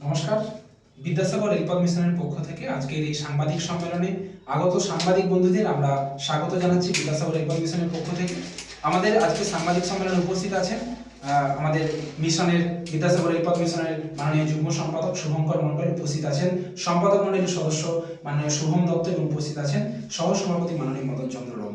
নমস্কার বিদ্যাসাগর রেলপথ মিশনের পক্ষ থেকে আজকের এই সাংবাদিক সম্মেলনে আগত সাংবাদিক বন্ধুদের আমরা স্বাগত জানাচ্ছি বিদ্যাসাগর রেলপথ মিশনের পক্ষ থেকে আমাদের আজকে সাংবাদিক সম্মেলনে উপস্থিত আছেন আমাদের মিশনের বিদ্যাসাগর রেলপথ মিশনের মাননীয় যুগ্ম সম্পাদক শুভঙ্কর মণ্ডল উপস্থিত আছেন, সম্পাদক মণ্ডলীর সদস্য মাননীয় শুভম দত্ত এবং উপস্থিত আছেন সহ সভাপতি মাননীয় মদন চন্দ্র রাও।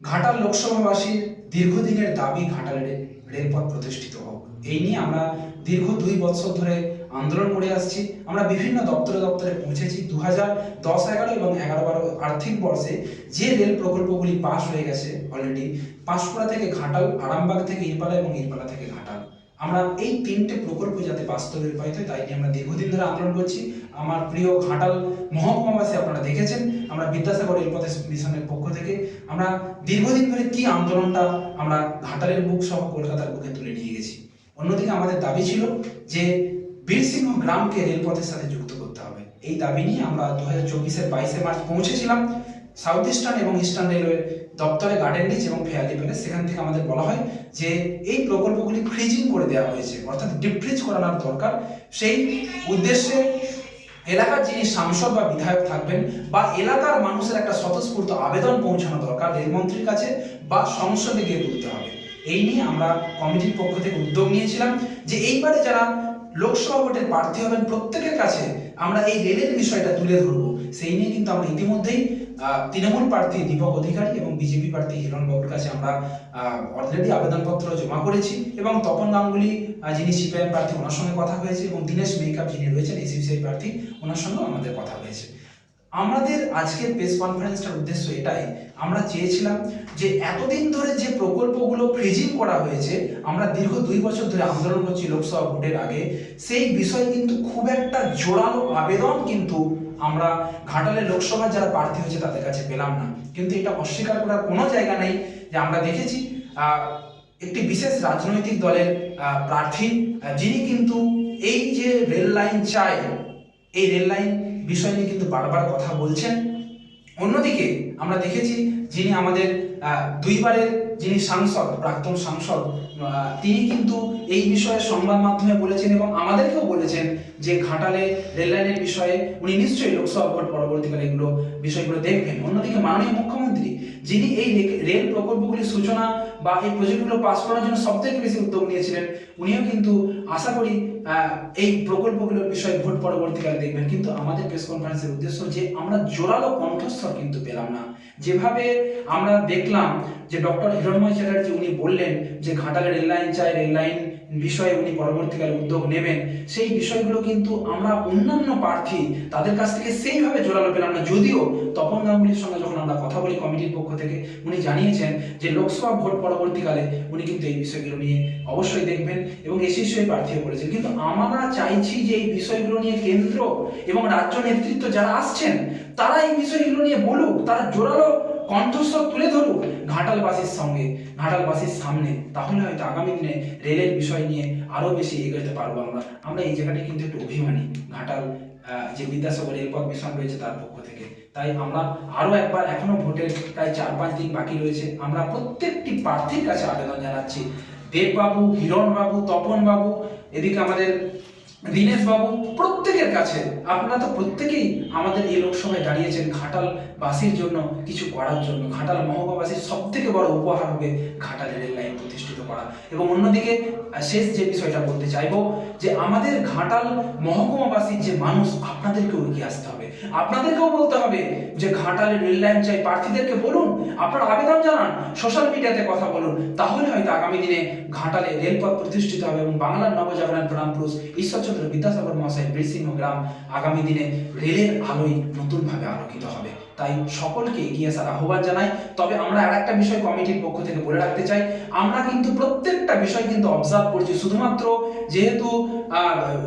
ঘাটাল লোকসভাবাসীর দীর্ঘদিনের দাবি ঘাটালের রেলপথ প্রতিষ্ঠিত হোক। এই নিয়ে আমরা দীর্ঘ দুই বছর ধরে আন্দোলন করে আসছি। আমরা বিভিন্ন দপ্তরে দপ্তরে পৌঁছেছি। দু হাজার দশ এগারো এবং এগারো বারো আর্থিক বর্ষে যে রেল প্রকল্পগুলি পাস হয়ে গেছে অলরেডি পাঁশকুড়া থেকে ঘাটাল, আরামবাগ থেকে ইরপালা এবং ইরপালা থেকে ঘাটাল। আমরা এই তিনটে প্রকল্প যাতে বাস্তবে রূপায়িত হয়, তাই নিয়ে আমরা দীর্ঘদিন ধরে আন্দোলন করছি। আমার প্রিয় ঘাটাল মহকুমাবাসী আপনারা দেখেছেন। আমরা বিদ্যাসাগর রেলপথ মিশনের পক্ষ থেকে আমরা দীর্ঘদিন ধরে কি আন্দোলনটা আমরা ঘাটালের বুক সহ কলকাতার বুকে তুলে নিয়ে গেছি। অন্যদিকে আমাদের দাবি ছিল যে বীরসিংহ গ্রামকে রেলপথের সাথে যুক্ত করতে হবে। এই দাবি নিয়ে আমরা দু হাজার চব্বিশের বাইশে মার্চ পৌঁছেছিলাম। সাউথ ইস্টার্ন এবং ইস্টার্ন রেলওয়ে দপ্তরে গার্ডেন রিচ এবং ফেয়ারলি প্যালেস সেখান থেকে আমাদের বলা হয় যে এই প্রকল্পগুলি ফ্রিজিং করে দেওয়া হয়েছে, অর্থাৎ ডিপ ফ্রিজ করানোর দরকার। সেই উদ্দেশ্যে এলাকার যিনি সাংসদ বা বিধায়ক থাকবেন বা এলাকার মানুষের একটা স্বতঃস্ফূর্ত আবেদন পৌঁছানো দরকার রেলমন্ত্রীর কাছে বা সংসদে গিয়ে তুলতে হবে। এই নিয়ে আমরা কমিটির পক্ষ থেকে উদ্যোগ নিয়েছিলাম যে এইবারে যারা লোকসভা ভোটের প্রার্থী হবেন প্রত্যেকের কাছে আমরা এই রেলের বিষয়টা তুলে ধরবো। সেই নিয়ে কিন্তু আমরা ইতিমধ্যেই তৃণমূল প্রার্থী দীপক অধিকারী এবং বিজেপি প্রার্থী হিরণ বাবুর কাছে আমরা অলরেডি আবেদনপত্র জমা করেছি এবং তপন গাঙ্গুলি যিনি সিপিআইএম প্রার্থী, ওনার সঙ্গে কথা হয়েছে এবং দীনেশ মেকআপ যিনি রয়েছেন এসিপিসিআই প্রার্থী, ওনার সঙ্গেও আমাদের কথা হয়েছে। আমাদের আজকের প্রেস কনফারেন্সটার উদ্দেশ্য এটাই। আমরা চেয়েছিলাম যে এতদিন ধরে যে প্রকল্পগুলো ফ্রিজিং করা হয়েছে, আমরা দীর্ঘ দুই বছর ধরে আন্দোলন করছি লোকসভা ভোটের আগে, সেই বিষয়ে কিন্তু খুব একটা জোরালো আবেদন কিন্তু আমরা ঘাটালে লোকসভা যারা প্রার্থী হয়েছে তাদের কাছে পেলাম না। কিন্তু এটা অস্বীকার করার কোনো জায়গা নেই যে আমরা দেখেছি একটি বিশেষ রাজনৈতিক দলের প্রার্থী যিনি কিন্তু এই যে রেল লাইন চায়, এই রেল লাইন বিষয় নিয়ে কিন্তু বারবার কথা বলছেন। অন্যদিকে আমরা দেখেছি যিনি আমাদের দুইবারের যিনি সাংসদ, প্রাক্তন সাংসদ তিনি কিন্তু এই বিষয়ে সংবাদ মাধ্যমে বলেছেন এবং আমাদেরকেও বলেছেন যে ঘাটালে রেললাইনের বিষয়ে উনি নিশ্চয়ই লোকসভা ভোট পরবর্তীকালে এগুলো, বিষয়গুলো দেখবেন। অন্যদিকে মাননীয় মুখ্যমন্ত্রী, যিনি এই রেল প্রকল্পগুলির সূচনা বা এই প্রজেক্টগুলো পাস করার জন্য সব থেকে বেশি উদ্যোগ নিয়েছিলেন, উনিও কিন্তু আশা করি এই প্রকল্পগুলোর বিষয়ে ভোট পরবর্তীকালে দেখবেন। কিন্তু আমাদের প্রেস কনফারেন্সের উদ্দেশ্য যে আমরা জোরালো কণ্ঠস্বর কিন্তু পেলাম না। যেভাবে আমরা দেখলাম যে ডক্টর হিরণময় চ্যাটার্জি উনি বললেন যে ঘাটালে রেল লাইন চাই রেল লাইন বিষয়ে উনি পরবর্তীকালে উদ্যোগ নেবেন। সেই বিষয়গুলো কিন্তু আমরা অন্যান্য প্রার্থী তাদের কাছ থেকে সেইভাবে জোরালো পেলাম না। যদিও তপন গাঙ্গুলির সঙ্গে যখন আমরা কথা বলি কমিটির পক্ষ থেকে, উনি জানিয়েছেন যে লোকসভা ভোট পরবর্তীকালে উনি কিন্তু এই বিষয়গুলো নিয়ে অবশ্যই দেখবেন এবং এসিসিআই প্রার্থীও করেছেন। কিন্তু আমরা চাইছি যে এই বিষয়গুলো নিয়ে কেন্দ্র এবং রাজ্য নেতৃত্ব যারা আসছেন, তারা এই বিষয়গুলো নিয়ে বলুক, তারা জোরালো কণ্ঠস্বর তুলে ধরুক ঘাটালবাসীর সঙ্গে। ঘাটালবাসীর সামনে। তাহলে হয়তো আগামী দিনে রেলের বিষয় নিয়ে আরও বেশি এগোতে পারব আমরা। আমরা এই জায়গাটি কিন্তু একটু অভিমানী। ঘাটাল যে বিদ্যাসাগর রেলপথ মিশন রয়েছে তার পক্ষ থেকে। তাই আমরা আরও একবার এখনও ভোটের প্রায় চার পাঁচ দিন বাকি রয়েছে। আমরা প্রত্যেকটি প্রার্থীর কাছে আবেদন জানাচ্ছি। দেববাবু, হিরণবাবু, তপনবাবু, এদিকে আমাদের দীনেশ বাবু প্রত্যেকের কাছে, আপনারা তো প্রত্যেকেই আমাদের এই লোকসভায় দাঁড়িয়েছেন, ঘাটাল বাসীর জন্য কিছু করার জন্য। ঘাটাল মহকুমাবাসীর সব থেকে বড় উপহার হবে ঘাটাল রেল লাইন প্রতিষ্ঠিত করা। এবং অন্যদিকে শেষ যে বিষয়টা বলতে চাইব, যে আমাদের ঘাটাল মহকুমাবাসীর যে মানুষ, আপনাদেরকেও এগিয়ে আসতে হবে। আপনাদেরকেও বলতে হবে যে ঘাটালে রেল লাইন চাই, প্রার্থীদেরকে বলুন, আপনারা আবেদন জানান, সোশ্যাল মিডিয়াতে কথা বলুন, তাহলে হয়তো আগামী দিনে ঘাটালে রেলপথ প্রতিষ্ঠিত হবে এবং বাংলার নবজাগরণ প্রাণ পুরুষ ঈশ্বরচন্দ্র বিদ্যাসাগর মহাশয় বীরসিংহ গ্রাম আগামী দিনে রেলের আলোয় নতুনভাবে আলোকিত হবে। তাই সকলকে এগিয়ে আসার আহ্বান জানাই। তবে আমরা আর একটা বিষয় কমিটির পক্ষ থেকে বলে রাখতে চাই, আমরা কিন্তু প্রত্যেকটা বিষয় কিন্তু অবজার্ভ করছি, শুধুমাত্র যেহেতু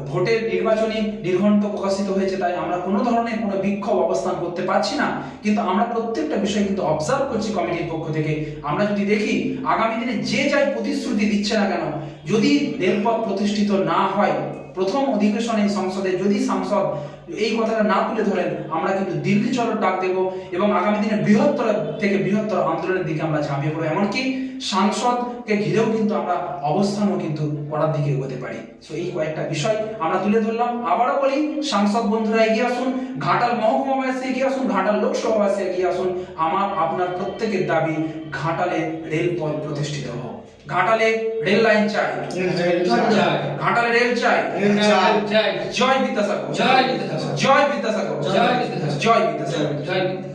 ভোটের নির্বাচনী নির্ঘণ্ট প্রকাশিত হয়েছে, তাই আমরা কোনো ধরনের কোনো বিক্ষোভ অবস্থান করতে পারছি না। কিন্তু আমরা প্রত্যেকটা বিষয় কিন্তু অবজার্ভ করছি কমিটির পক্ষ থেকে। আমরা যদি দেখি, আগামী দিনে যে যাই প্রতিশ্রুতি দিচ্ছে না কেন, যদি রেলপথ প্রতিষ্ঠিত না হয় প্রথম অধিবেশনে সংসদে যদি সাংসদ এই কথাটা না তুলে ধরেন, আমরা কিন্তু দিল্লি চলো ডাক দেব এবং আগামী দিনে বৃহত্তর থেকে বৃহত্তর আন্দোলনের দিকে আমরা ঝাঁপিয়ে পড়ব। এমনকি সাংসদকে ঘিরেও কিন্তু আমরা অবস্থানও কিন্তু করার দিকে এগোতে পারি। সো এই কয়েকটা বিষয় আমরা তুলে ধরলাম। আবারও বলি, সাংসদ বন্ধুরা এগিয়ে আসুন, ঘাটাল মহকুমাবাসী এগিয়ে আসুন, ঘাটাল লোকসভাবাসী এগিয়ে আসুন। আমার, আপনার প্রত্যেকের দাবি, ঘাটালে রেলপথ প্রতিষ্ঠিত ঘাটালে রেল লাইন চাই। ঘাটালে রেল চাই। জয় বিদ্যাসাগর। জয় বিদ্যাসাগর। জয় বিদ্যাসাগর। জয় বিদ্যাসাগর। জয় বিদ্যাসাগর। জয়